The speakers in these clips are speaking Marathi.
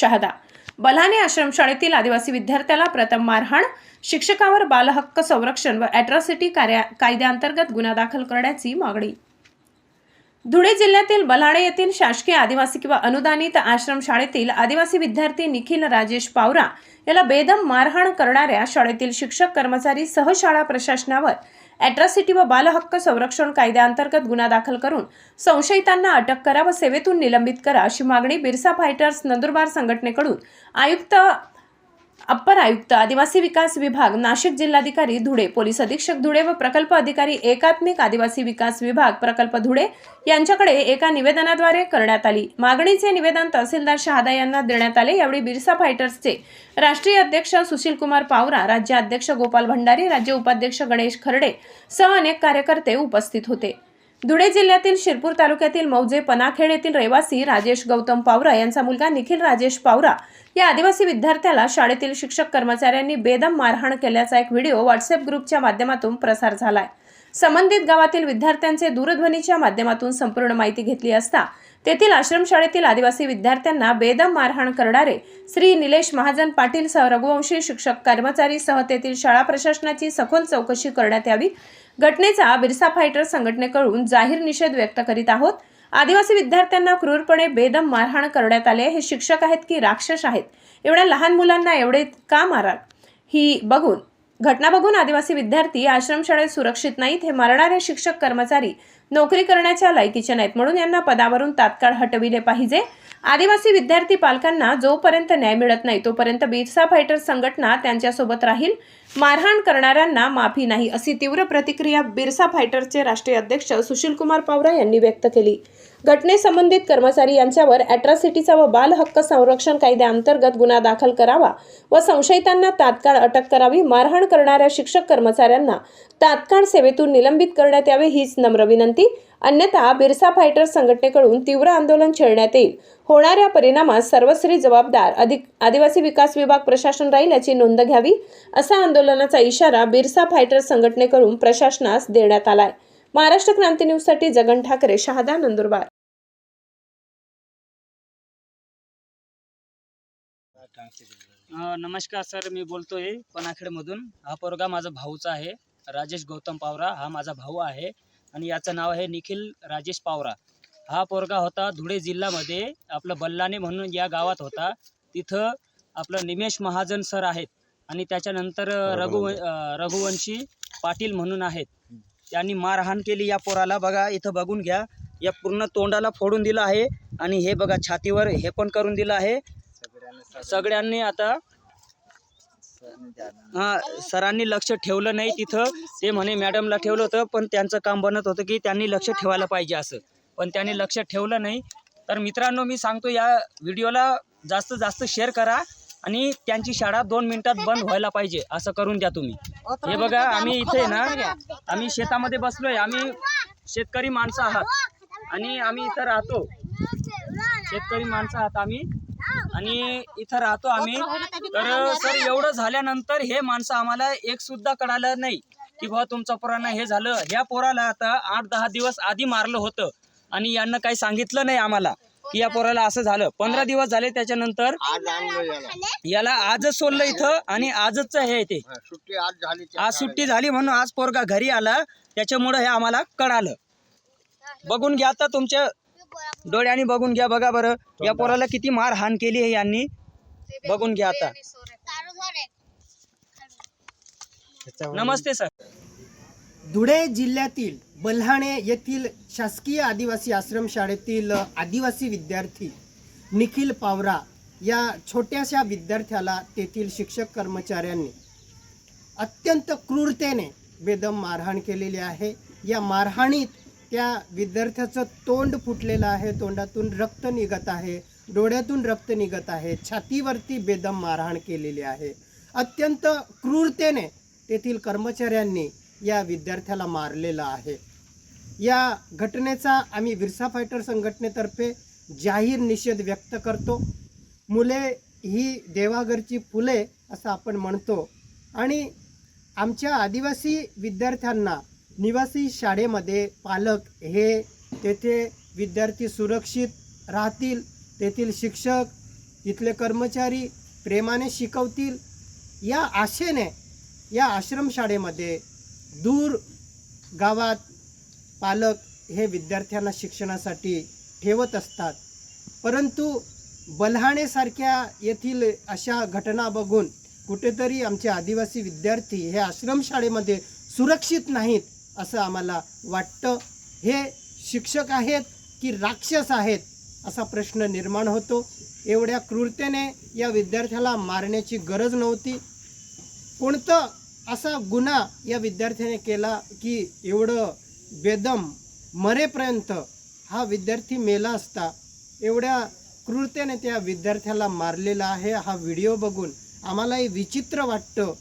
शहादा. बलाने आश्रमशाळेतील आदिवासी विद्यार्थ्याला प्रथम मारहाण शिक्षकावर बालहक्क संरक्षण व अॅट्रॉसिटी कार्या कायद्याअंतर्गत गुन्हा दाखल करण्याची मागणी. धुळे जिल्ह्यातील बलाणे येथील शासकीय आदिवासी किंवा अनुदानित आश्रमशाळेतील आदिवासी विद्यार्थी निखिल राजेश पावरा याला बेदम मारहाण करणाऱ्या शाळेतील शिक्षक कर्मचारी सहशाळा प्रशासनावर अॅट्रॉसिटी व बालहक्क संरक्षण कायद्याअंतर्गत गुन्हा दाखल करून संशयितांना अटक करा व सेवेतून निलंबित करा अशी मागणी बिरसा फायटर्स नंदुरबार संघटनेकडून आयुक्त अप्पर आयुक्त आदिवासी विकास विभाग नाशिक जिल्हाधिकारी धुळे पोलीस अधीक्षक धुळे व प्रकल्प अधिकारी एकात्मिक आदिवासी विकास विभाग प्रकल्प धुळे यांच्याकडे एका निवेदनाद्वारे करण्यात आली. मागणीचे निवेदन तहसीलदार शहादा यांना देण्यात आले. यावेळी बिरसा फायटर्सचे राष्ट्रीय अध्यक्ष सुशील कुमार पावरा राज्य अध्यक्ष गोपाल भंडारी राज्य उपाध्यक्ष गणेश खर्डे सह अनेक कार्यकर्ते उपस्थित होते. धुळे जिल्ह्यातील शिरपूर तालुक्यातील मौजे पनाखेड येथील रहिवासी राजेश गौतम पावरा यांचा मुलगा निखिल राजेश पावरा या आदिवासी विद्यार्थ्याला शाळेतील शिक्षक कर्मचाऱ्यांनी बेदम मारहाण केल्याचा एक व्हिडिओ व्हॉट्सअप ग्रुपच्या माध्यमातून प्रसार झालाय. संबंधित गावातील विद्यार्थ्यांचे दूरध्वनीच्या माध्यमातून संपूर्ण माहिती घेतली असता तेथील आश्रमशाळेतील आदिवासी विद्यार्थ्यांना बेदम मारहाण करणारे श्री निलेश महाजन पाटील सह रघुवंशी शिक्षक कर्मचारी सह तेथील शाळा प्रशासनाची सखोल चौकशी करण्यात यावी घटनेचा बिरसा फायटर संघटनेकडून जाहीर निषेध व्यक्त करीत आहोत. आदिवासी विद्यार्थ्यांना क्रूरपणे बेदम मारहाण करण्यात आले हे शिक्षक आहेत की राक्षस आहेत? एवढ्या लहान मुलांना एवढे का मारा ही बघून घटना बघून आदिवासी विद्यार्थी आश्रमशाळेत सुरक्षित नाहीत. हे मरणारे शिक्षक कर्मचारी नोकरी करण्याच्या लायकीचे नाहीत. म्हणून यांना पदावरून तात्काळ हटविले पाहिजे. आदिवासी विद्यार्थी पालकांना जोपर्यंत न्याय मिळत नाही तोपर्यंत बिरसा फायटर संघटना त्यांच्यासोबत राहील. मारहाण करणाऱ्यांना माफी नाही अशी तीव्र प्रतिक्रिया बिरसा फायटरचे राष्ट्रीय अध्यक्ष सुशीलकुमार पावरा यांनी व्यक्त केली. घटनेसंबंधित कर्मचारी यांच्यावर अॅट्रॉसिटीचा व बाल हक्क संरक्षण कायद्याअंतर्गत गुन्हा दाखल करावा व संशयितांना तात्काळ अटक करावी मारहाण करणाऱ्या शिक्षक कर्मचाऱ्यांना तात्काळ सेवेतून निलंबित करण्यात यावे हीच नम्र विनंती. अन्यथा बिरसा फायटर संघटनेकडून तीव्र आंदोलन छेडण्यात येईल. होणाऱ्या परिणामास सर्वश्री जबाबदार अधिक आदिवासी विकास विभाग प्रशासन राहील याची नोंद घ्यावी असा आंदोलनाचा इशारा बिरसा फायटर संघटनेकडून प्रशासनास देण्यात आलाय. महाराष्ट्र क्रांती न्यूजसाठी जगन ठाकरे शहादा नंदुरबार. नमस्कार सर मी बोलतोय पनाखेडमधून. हा पोरगा माझा भाऊचा आहे राजेश गौतम पावरा. हा माझा भाऊ आहे आणि याचं नाव आहे निखिल राजेश पावरा. हा पोरगा होता धुळे जिल्ह्यामध्ये आपलं बल्लाने म्हणून या गावात होता. तिथं आपलं निमेश महाजन सर आहेत आणि त्याच्यानंतर रघु रघुवंशी पाटील म्हणून आहेत. त्यांनी मारहाण केली या पोराला. बघा इथं बघून घ्या. या पूर्ण तोंडाला फोडून दिलं आहे आणि हे बघा छातीवर हे पण करून दिलं आहे. सगळ्यांनी आता हा सरांनी लक्ष ठेवलं नाही तिथं. ते म्हणे मॅडमला ठेवलं होतं पण त्यांचं काम बनत होतं की त्यांनी लक्ष ठेवायला पाहिजे असं. पण त्यांनी लक्ष ठेवलं नाही. तर मित्रांनो मी सांगतो या व्हिडिओला जास्त जास्त शेअर करा आणि त्यांची शाळा दोन मिनिटात बंद व्हायला पाहिजे असं करून द्या तुम्ही. हे बघा आम्ही इथे ना आम्ही शेतामध्ये बसलोय आम्ही शेतकरी माणसं आहात. आणि आम्ही इथं राहतो. शेतकरी माणसं आहात आम्ही. आणि इथं राहतो आम्ही. तर सर एवढं झाल्यानंतर हे माणसं आम्हाला एक सुद्धा कळालं नाही की बाबा तुमचं पोरांना हे झालं. ह्या पोराला आता आठ दहा दिवस आधी मारलं होतं आणि यांना काही सांगितलं नाही आम्हाला की या पोराला असं झालं. पंधरा दिवस झाले त्याच्यानंतर याला. आजच सोडलं इथं आणि आजच हे ते. हा, आज सुट्टी झाली म्हणून आज पोरगा घरी आला. त्याच्यामुळं हे आम्हाला कळालं. बघून घ्या आता तुमच्या डोळ्यांनी बघून घ्या बघा बरं. या पोराला किती मार हान केली आहे यांनी. बघून घ्या आता. नमस्ते सर. धुळे जिल्ह्यातील बल्हाणे येथील शासकीय आदिवासी आश्रमशाळेतील आदिवासी विद्यार्थी निखिल पावरा या छोट्याशा विद्यार्थ्याला तेथील शिक्षक कर्मचाऱ्यांनी अत्यंत क्रूरतेने बेदम मारहाण केलेली आहे. या मारहाणीत त्या विद्यार्थ्याचं तोंड फुटलेलं आहे तोंडातून रक्त निघत आहे डोळ्यातून रक्त निघत आहे छातीवरती बेदम मारहाण केलेली आहे. अत्यंत क्रूरतेने तेथील कर्मचाऱ्यांनी या विद्यार्थ्याला मारलेलं आहे. या घटनेचा आम्ही विरसा फायटर संघटनेतर्फे जाहीर निषेध व्यक्त करतो. मुले ही देवाघरची फुले असं आपण म्हणतो. आणि आमच्या आदिवासी विद्यार्थ्यांना निवासी शाळेमध्ये पालक हे तेथे विद्यार्थी सुरक्षित राहतील तेथील शिक्षक तिथले कर्मचारी प्रेमाने शिकवतील. या आशेने या आश्रमशाळेमध्ये दूर गावात पालक हे विद्यार्थ्यांना शिक्षणासाठी ठेवत असतात. परंतु बल्हाणेसारख्या येथील अशा घटना बघून कुठेतरी आमचे आदिवासी विद्यार्थी हे आश्रमशाळेमध्ये सुरक्षित नाहीत. असं आम्हाला वाटतं. हे शिक्षक आहेत की राक्षस आहेत असा प्रश्न निर्माण होतो. एवढ्या क्रूरतेने या विद्यार्थ्याला मारण्याची गरज नव्हती. कोणतं असा गुन्हा या विद्यार्थ्याने केला की एवढं बेदम मरेपर्यंत हा विद्यार्थी मेला असता? एवढ्या क्रूरतेने त्या विद्यार्थ्याला मारलेला आहे हा व्हिडिओ बघून. आम्हालाही विचित्र वाटतं.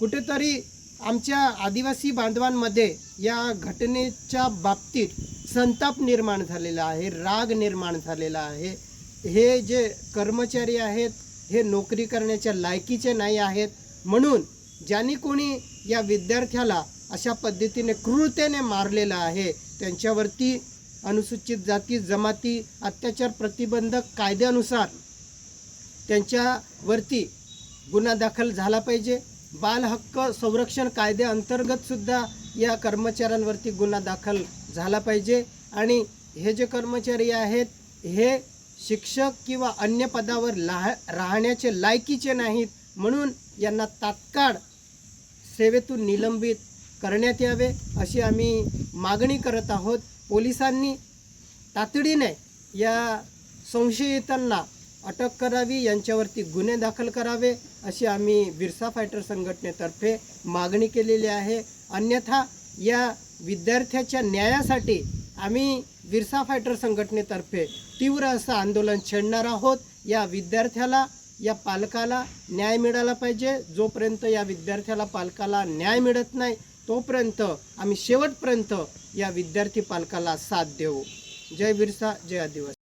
कुठेतरी आमच्या आदिवासी बांधवांमध्ये या घटनेच्या बाबतीत संताप निर्माण झालेला आहे राग निर्माण झालेला आहे. हे जे कर्मचारी आहेत हे नोकरी करण्याच्या लायकीचे नाही आहेत. म्हणून ज्यांनी कोणी या विद्यार्थ्याला अशा पद्धतीने क्रूरतेने मारलेलं आहे त्यांच्यावरती अनुसूचित जाती जमाती अत्याचार प्रतिबंधक कायद्यानुसार त्यांच्यावरती गुन्हा दाखल झाला पाहिजे. बालहक्क संरक्षण कायद्याअंतर्गत सुद्धा या कर्मचाऱ्यांवरती गुन्हा दाखल झाला पाहिजे. आणि हे जे कर्मचारी आहेत हे शिक्षक किंवा अन्य पदावर लाह राहण्याचे लायकीचे नाहीत. म्हणून यांना तात्काळ सेवेतून निलंबित करण्यात यावे अशी आम्ही मागणी करत आहोत. पोलिसांनी तातडीने या संशयितांना अटक करावी यांच्यावरती गुन्हे दाखल करावे अशी आम्ही बिरसा फायटर संघटनेतर्फे मागणी केलेली आहे. अन्यथा या विद्यार्थ्याच्या न्यायासाठी आम्ही बिरसा फायटर संघटनेतर्फे तीव्र असं आंदोलन छेडणार आहोत. या विद्यार्थ्याला या पालकाला न्याय मिळाला पाहिजे. जोपर्यंत या विद्यार्थ्याला पालकाला न्याय मिळत नाही तोपर्यंत आम्ही शेवटपर्यंत या विद्यार्थी पालकाला साथ देऊ. जय बिरसा जय आदिवासी.